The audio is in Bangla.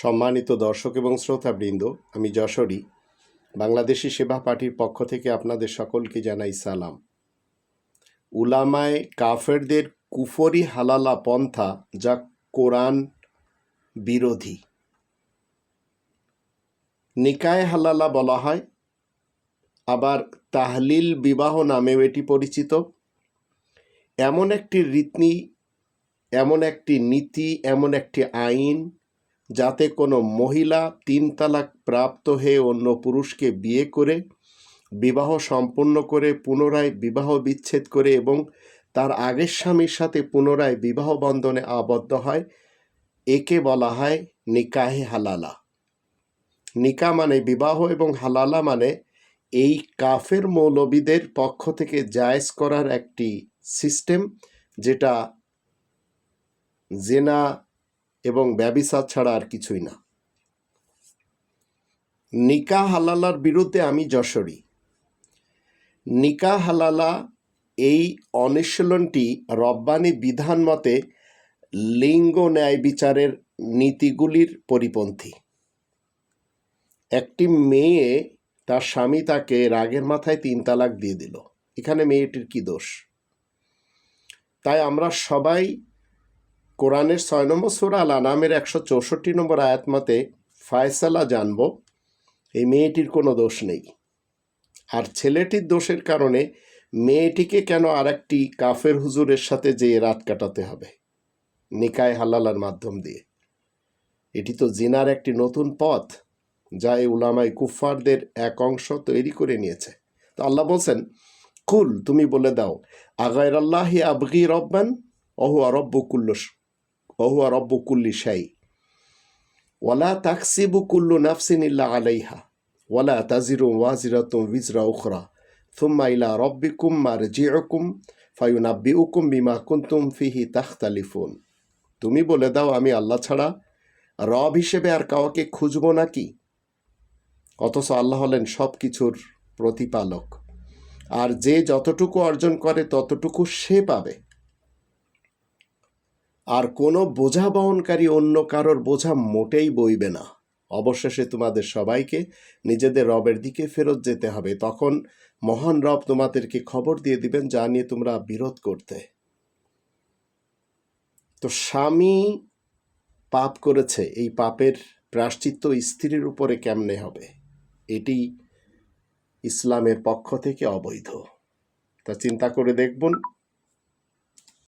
সম্মানিত দর্শক এবং শ্রোতাবৃন্দ, আমি যশোরী, বাংলাদেশি সেবা পার্টির পক্ষ থেকে আপনাদের সকলকে জানাই সালাম। উলামায় কাফেরদের কুফরি হালালা পন্থা যা কোরআন বিরোধী। নিকায় হালালা বলা হয়, আবার তাহলিল বিবাহ নামেও এটি পরিচিত। এমন একটি রীতি, এমন একটি নীতি, এমন একটি আইন যাতে কোনো মহিলা তিন তালাক প্রাপ্ত হয়ে অন্য পুরুষকে বিয়ে করে, বিবাহ সম্পন্ন করে, পুনরায় বিবাহ বিচ্ছেদ করে এবং তার আগের স্বামীর সাথে পুনরায় বিবাহ বন্ধনে আবদ্ধ হয়, একে বলা হয় নিকাহে হালালা। নিকা মানে বিবাহ এবং হালালা মানে এই কাফের মৌলবীদের পক্ষ থেকে জায়েজ করার একটি সিস্টেম যেটা জেনা এবং ব্যবিচার ছাড়া আর কিছুই না। নিকা হালালার বিরুদ্ধে আমি যশোরী। নিকা হালালা এই অনুশীলনটি রব্বানি বিধান মতে লিঙ্গ ন্যায় বিচারের নীতিগুলির পরিপন্থী। একটি মেয়ে তার স্বামী তাকে রাগের মাথায় তিন তালাক দিয়ে দিল। এখানে মেয়েটির কি দোষ? তাই আমরা সবাই কোরআনের ছয় নম্বর সুরা আল আনামের একশো চৌষট্টি নম্বর আয়াত মতে ফায়সালা জানব, এই মেয়েটির কোনো দোষ নেই। আর ছেলেটির দোষের কারণে মেয়েটিকে কেন আর একটি কাফের হুজুরের সাথে যেয়ে রাত কাটাতে হবে? নিকায় হালালার মাধ্যম দিয়ে। এটি তো জিনার একটি নতুন পথ, যা এই উলামাই কুফফারদের এক অংশ তৈরি করে নিয়েছে। তো আল্লাহ বলছেন, কুল, তুমি বলে দাও আগায়ের আবগি রব্বান অহু আরব্য কুল্লস অহু আরব্য কুল্লি শাই ওয়ালা তাকসিবু কুল্লু নাফসিন ইল্লা আলাইহা ওয়ালা তাজিরু ওয়াজিরাতুম উইজরা উখরা থুম্মা ইলা রব্বিকুম মারজিউকুম ফায়ুনাব্বিউকুম বিমা কুনতুম ফিহি তাখতালিফুন তুমি বলে দাও, আমি আল্লাহ ছাড়া রব হিসেবে আর কাউকে খুঁজব নাকি অথচ আল্লাহ হলেন সব কিছুর প্রতিপালক। আর যে যতটুকু অর্জন করে, ততটুকু সে পাবে। আর কোনো বোঝা বহনকারী অন্য কারোর বোঝা মোটেই বইবে না। অবশেষে তোমাদের সবাইকে নিজেদের রবের দিকে ফেরত যেতে হবে। তখন মহান রব তোমাদেরকে খবর দিয়ে দিবেন যা নিয়ে তোমরা বিরোধ করতে। তো স্বামী পাপ করেছে, এই পাপের প্রাশ্চিত্য স্ত্রীর উপরে কেমনে হবে? এটি ইসলামের পক্ষ থেকে অবৈধ। তা চিন্তা করে দেখুন।